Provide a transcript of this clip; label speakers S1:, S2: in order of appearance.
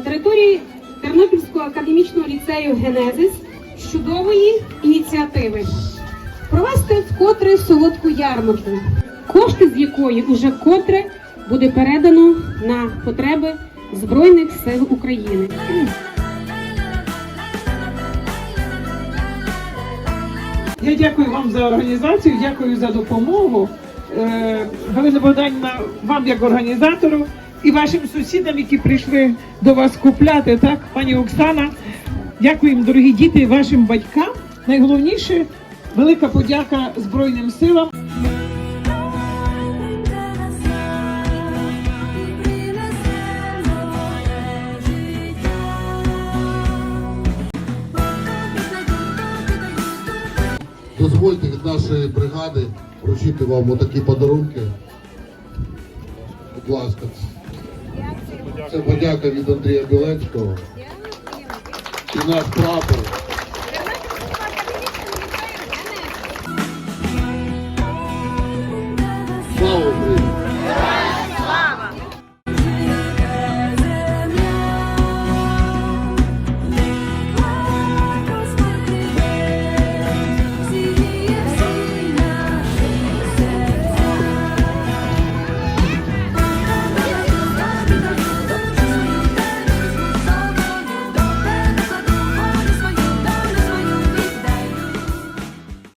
S1: території Тернопільського академічного ліцею Генезис з чудової ініціативи провести вкотре солодку ярмарку, кошти з якої уже котре буде передано на потреби Збройних сил України.
S2: Я дякую вам за організацію, дякую за допомогу. Е, Галина Богданівна, вам як організатору і вашим сусідам, які прийшли до вас купляти, так, пані Оксана. Дякуємо, дорогі діти, вашим батькам. Найголовніше велика подяка Збройним силам.
S3: Дозвольте від нашої бригади вручити вам отакі подарунки. Будь ласка. Це подяка від Андрія Білецького. І наш прапор.